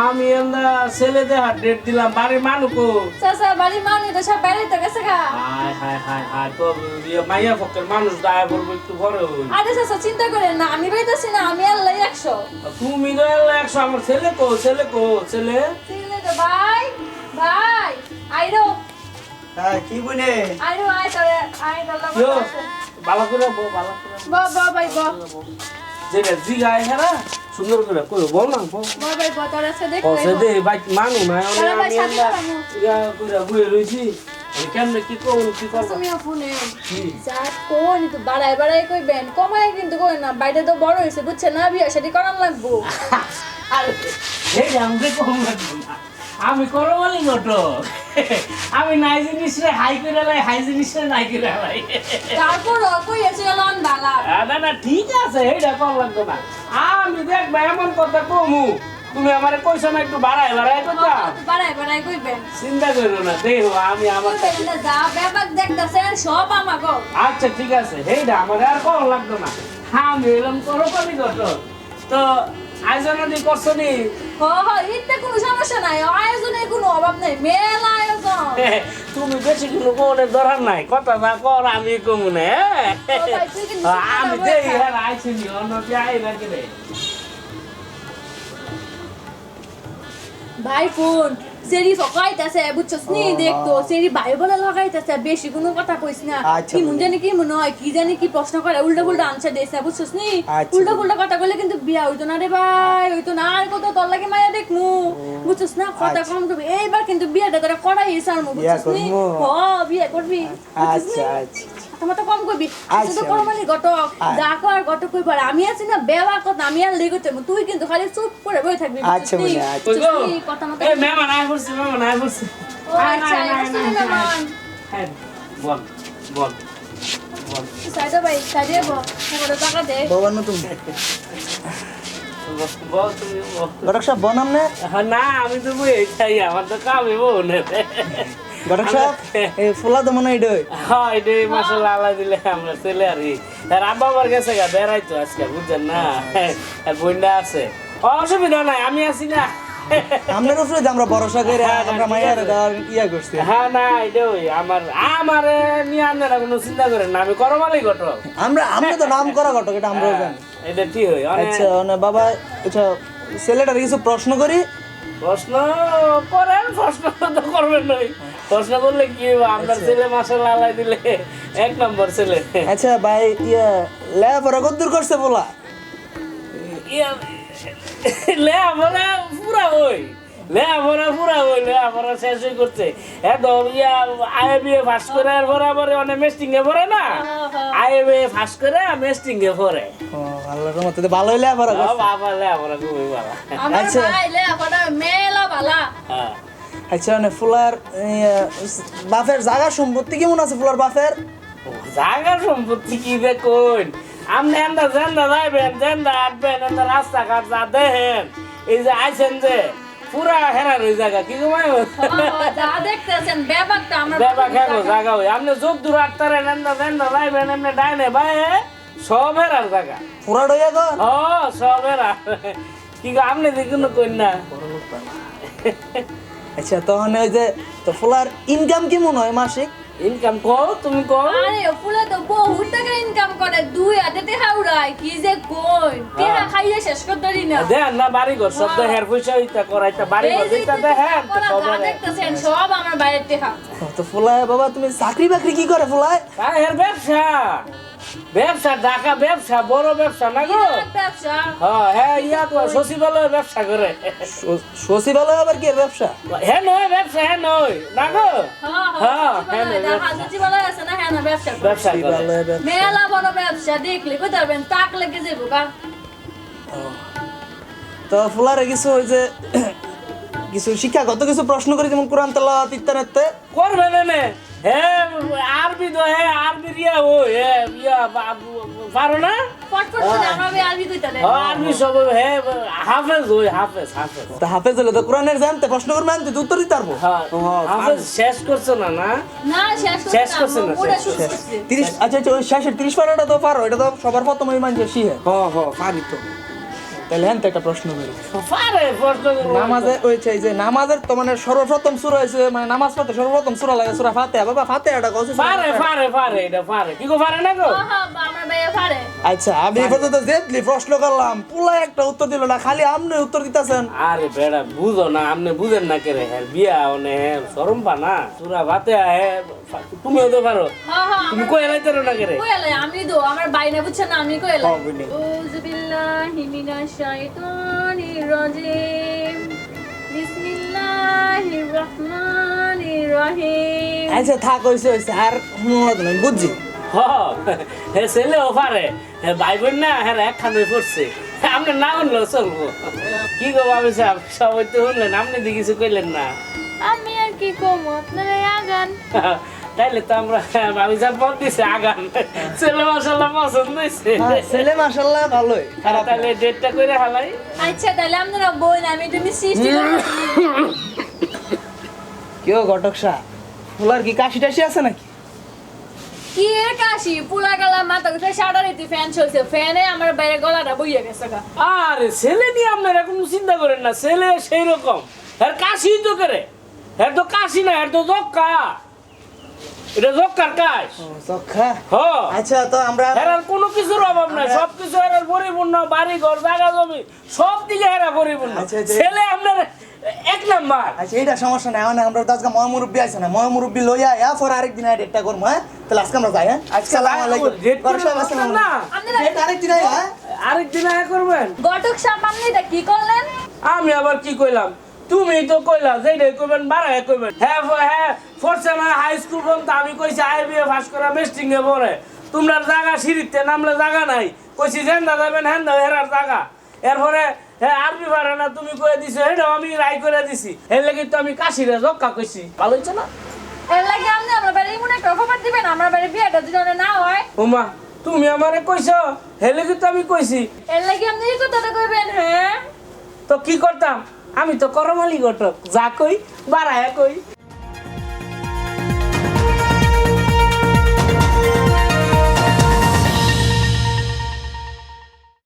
আমি ছেলেদের ডেট দিলাম বাড়ির মানুকো চাচা বাড়ির মানুষ তো সব বেড়াইতে গেছে গা। হায় তো ইয়ে মাইয়া পক্ষের মানুষ দায় বলব একটু পরে হই আরে চাচা চিন্তা করেন না আমি বেড়াইতেছি না আমি আল্লাহ একশো। তুমি তো একশো আমার ছেলে কো ছেলে কো ছেলে তো ভাই ভাই আইরো। হ্যাঁ কি বলে? করে বো করে ব। ব ভাই ব। যেটা জিগায় হেরা সুন্দর করে কই বল না বল। ব ভাই ব তোর আছে দেখ কসে দে বাইক মানু না আমি আমি সাথে এন্দা যাব। ইয়া কইরা বুয়ে রইছি। কেমনে কি করব কি করব? তুমি কোন তো বাড়াই বাড়াই কইবেন। কমাই কিন্তু কই না বাইরে তো বড় হইছে বুঝছে না? বিয়া সেটি করার লাগবো। আরে এই আমাকে কম লাগবে না। আমি করো বলি মতো আমি নাই জিনিসরে হাই করে লাই হাই জিনিসরে নাই করে লাই। তারপর কই এসে লন বালা। না না ঠিক আছে এইটা কম লাগবে না আমি দেখবা এমন কথা কমু। তুমি আমারে কইছো না একটু বাড়াই বাড়াই কথা বাড়াই বাড়াই কইবেন চিন্তা করো না দেখো আমি আমার যা ব্যাপার দেখতাছেন সব আমাগো। আচ্ছা ঠিক আছে এইটা আমার আর কম লাগবে না হ্যাঁ আমি এরকম করো পারি কত তো আয়োজন দি করছ নি হ হ ইতে কোনো সমস্যা নাই। কোনো অভাব নাই। মেলা আয়োজন। তুমি বেশি কোনো কোনের দরকার নাই। কথা না কর আমি আমি দেই হ্যাঁ আইছি নি অন্য করে। ভাই ফোন। সেরি ফকাইতাছে বুঝছস নি দেখতো। সেরি ভাই বলে লাগাইতাছে বেশি কোনো কথা কইস না। আচ্ছা, কি মন জানি কি মনে হয় কি জানি কি প্রশ্ন করে উল্টা পুল্টা আনসার দিয়েছে বুঝছস নি আচ্ছা। উল্টা পুল্টা কথা কইলে কিন্তু বিয়া হইতো না রে ভাই হইতো না। আর কত তোর লাগে মায়া দেখমু বুঝছস না কথা আচ্ছা। কম তো। এইবার কিন্তু বিয়াটা তোরা করাই সারমু বিয়া বুঝছস নি হ বিয়া করবি। আচ্ছা আচ্ছা। তো কম কইবি আচ্ছা তো আচ্ছা। করমানি ঘটক কইবার আমি আছি না বেবা কথা আমি আর লেগে তুই কিন্তু খালি চুপ করে বই থাকবি আচ্ছা, বুঝছস নি? আচ্ছা। কই গো বুঝছস নি? কথা মতো এই মেহমান আয় পড়ছে মেহমান আয় পড়ছে আচ্ছা বুঝছস নি মেমন হ্যাঁ বল বল বল। ভাই সাইডে বল টাকা দে। বাবার মতন বল তুমি বল। বনাম না? হ্যাঁ, না আমি তো বই চাই আমার তো কামে বউ নে গটক সাহেব এই ফুলা তো মনে হয় হ্যাঁ আল্লাহ দিলে আমরা ছেলে আর আর আব্বা আবার গেছে গা বেড়াইতো আজকে বুঝছেন না? আর বন্যা আছে। অসুবিধা নাই আমি আছি না। আপনার উপরে আমরা ভরসা করে হ্যাঁ, হ্যাঁ, আমরা ইয়া করছি। হ্যাঁ না আমার আমার নিয়ে আপনারা কোনো চিন্তা করেন না আমি করমালি ঘটক আমরা আমরা তো নাম করা ঘটক এটা আমরাও জানি। এটা ঠিক হয় অনেক। আচ্ছা বাবা আচ্ছা ছেলেটার কিছু প্রশ্ন করি। প্রশ্ন করেন প্রশ্ন তো করবেন নই প্রশ্ন করলে কি আপনার ছেলে মাসে লালাই দিলে এক নম্বর ছেলে। আচ্ছা ভাই ইয়া লেখাপড়া কদ্দূর করছে বলা? ইয়া লেখাপড়া পুরা ওই। লেখাপড়া পুরা ওই লেখাপড়া শেষ হয়ে করছে একদম ইয়া আইএ বিএ পাস করে আর বরাবর অনেক মেস্টিং এ পড়ে না? আইএ বিএ পাস করে মেস্টিং এ পড়ে। ও আল্লাহর মতো তো ভালোই লেখাপড়া করছে। বাবা লেখাপড়া খুবই ভালো। আচ্ছা। ভাই মেলা হ্যাঁ। আচ্ছা মানে ফুলার ইয়া, বাপের জায়গা সম্পত্তি কেমন আছে ফুলার বাপের জায়গা সম্পত্তি কি দেখুন আপনি এন্দা জেন্দা যাইবেন জেন্দা আটবেন এন্দা রাস্তাঘাট যা দেখেন। এই যে আইছেন যে পুরা হেরার ওই জায়গা কি ঘুমায় যা দেখতেছেন ব্যাপারটা আমরা ব্যাপার খেলো জায়গা ওই। আপনি যোগ দূর আটতারেন এন্দা জেন্দা যাইবেন এমনি ডাইনে ভাই সব হেরার জায়গা পুরা ডইয়া গো ও সব হেরা। কি গো আপনি দেখুন কই না। আচ্ছা তখন ওই যে তো ফুলার ইনকাম কেমন হয় মাসিক? ইনকাম কর তুমি কর। আরে ফুলে তো বহুত টাকা ইনকাম করে দুই হাতে তে উড়ায় কি যে কই? টেহা খাইয়ে শেষ করতে পারি না। দে না বাড়ি ঘর সব তো হের পয়সা হইতা করাইতা বাড়ি ঘর দিতা দে হ্যাঁ তো করা সব। দেখতেছেন সব আমার বাইরে টেহা তো ফুলায় বাবা তুমি চাকরি বাকরি কি করে ফুলায়? আরে হের ব্যবসা। ব্যবসা ঢাকা ব্যবসা বড় ব্যবসা না গো? হ্যাঁ হ্যাঁ ইয়া তো সচিবালয় ব্যবসা করে। সচিবালয় আবার কি ব্যবসা? হ্যাঁ নয় ব্যবসা হ্যাঁ নয় না গো? হ্যাঁ হ্যাঁ, হ্যাঁ হ্যাঁ, আছে না হ্যাঁ ব্যবসা ব্যবসা মেলা বড় ব্যবসা দেখলে তাক লেগে যাব গা। তো ফুলারে কিছু ওই যে কিছু শিক্ষাগত কিছু প্রশ্ন করি যেমন কোরআন তেলাওয়াত ইত্যাদি করবে না। নে আরবি তো আরবি ও ইয়া পারো না? পট পট করে আমরা ভাই আরবি কইতালে ও আরবি সব হে হাফেজ ওই হাফেজ হাফেজ। তা হাফেজ হলে তো কোরআনের জানতে প্রশ্ন করবে আনতে উত্তর দিতে পারব। হ্যাঁ শেষ করছ না না? শেষ করছে না, তিরিশ আচ্ছা আচ্ছা ওই শেষের তিরিশ পারাটা তো পারো এটা তো সবার প্রথম ওই মানুষের শিহে হ হ পারি তো। তাহলে হ্যাঁ একটা প্রশ্ন করি। নামাজে হয়েছে এই যে নামাজের তো মানে সর্বপ্রথম সুরা হয়েছে মানে নামাজ পড়তে সর্বপ্রথম সুরা লাগে সুরা ফাতে বাবা ফাতে এটা কইছে পারে পারে পারে এটা পারে কি গো পারে না গো? আচ্ছা আমি পর্যন্ত জেদলি প্রশ্ন করলাম। পুলা একটা উত্তর দিল না খালি আপনি উত্তর দিতেছেন। আরে বেড়া বুঝো না আপনি বুঝেন না কে রে হ্যাঁ বিয়া অনে হ্যাঁ সরম পা না। সুরা ভাতে হ্যাঁ তুমিও তো পারো। হ্যাঁ হ্যাঁ তুমি কই এলাইতে না কে রে কই এলাই আমি দো আমার বাইনা বুঝছেন না আমি কই এলাই হ্যাঁ, মিনাশ শাইতানির রাজিম। বিসমিল্লাহির রহমানির রহিম। আচ্ছা থাক হয়েছে হয়েছে আর শুনুন না বুঝছি। হ হে ছেলেও পারে হে ভাই বোন না হ্যাঁ একখানে পড়ছে। আপনি না শুনলেও চলবো। কি গো ভাবি সাহেব সবাই তো শুনলেন আপনি দিয়ে কিছু কইলেন না। আমি আর কি কম আপনারা আগান। তাইলে তো আমরা ভাবি দিছে আগান ছেলে মশাল্লাহ পছন্দ হয়েছে। হ্যাঁ, ছেলে মাসাল্লাহ ভালোই খারাপ তাহলে ডেটটা করে হালাই আচ্ছা তাহলে আপনারা বই আমি তুমি সৃষ্টি কেউ ঘটক শাহ ফুলার কি কাশি টাশি আছে নাকি? কি এর কাশি? পুলা গলা মাথা উঠে সাদা রীতি ফ্যান চলছে। ফ্যানে আমার বাইরে গলাটা বইয়া গেছে গা। আরে ছেলে নিয়ে আপনারা কোনো চিন্তা করেন না। ছেলে সেই রকম এর কাশি তো করে। এর তো কাশি না এর তো জক্কা এটা জক্কার আচ্ছা তো আমরা কোনো কিছুর অভাব নাই সব কিছু এর পরিপূর্ণ বাড়ি ঘর জায়গা জমি সব দিকে পরিপূর্ণ। আচ্ছা, আচ্ছা। ছেলে আপনার এক নাম্বার। আচ্ছা এটা সমস্যা নাই মানে আমরা আজকে আছে না ময় মুরব্বী লইয়া ইয়া পর আরেকদিন আর ডেটটা করব হ্যাঁ? তাহলে আজকে আমরা যাই হ্যাঁ? আসসালামু আলাইকুম। ডেট করে বড় সাহেব, আসসালামু না। আলাইকুম। আপনারা আরেকদিন আয়, হ্যাঁ? আরেকদিন আয়া করবেন? গটক সাপ আপনি এটা কি করলেন? আমি আবার কি কইলাম? তুমি তো কইলা যে যেটাই কইবেন বাড়াই কইবেন। হ্যাঁ হ্যাঁ ফোরছে না হাই স্কুল পর্যন্ত আমি কইছি আই বিএ পাস করা মেস্টিং এ পড়ে তোমরা জায়গা সিঁড়িতে নামলে জায়গা নাই। কইছি জেন্দা যাবেন হ্যাঁ দাও হেরার জায়গা। এরপরে হ্যাঁ আরবি পারে না তুমি কয়ে দিছো এটাও আমি রাই করে দিছি। এর লাগি তো আমি কাশিরে জক্কা কইছি। ভালো হইছে না? এর লাগে আপনি আমার বাড়ি মনে একটা খবর দিবেন আমার বাড়ি বিয়েটা যদি না হয়। ওমা তুমি আমারে কইছো? হে লাগি তো আমি কইছি। এর লাগে আপনি এই কথাটা কইবেন হ্যাঁ? তো কি করতাম? আমি তো করমালি ঘটক যা কই বাড়ায়া কই।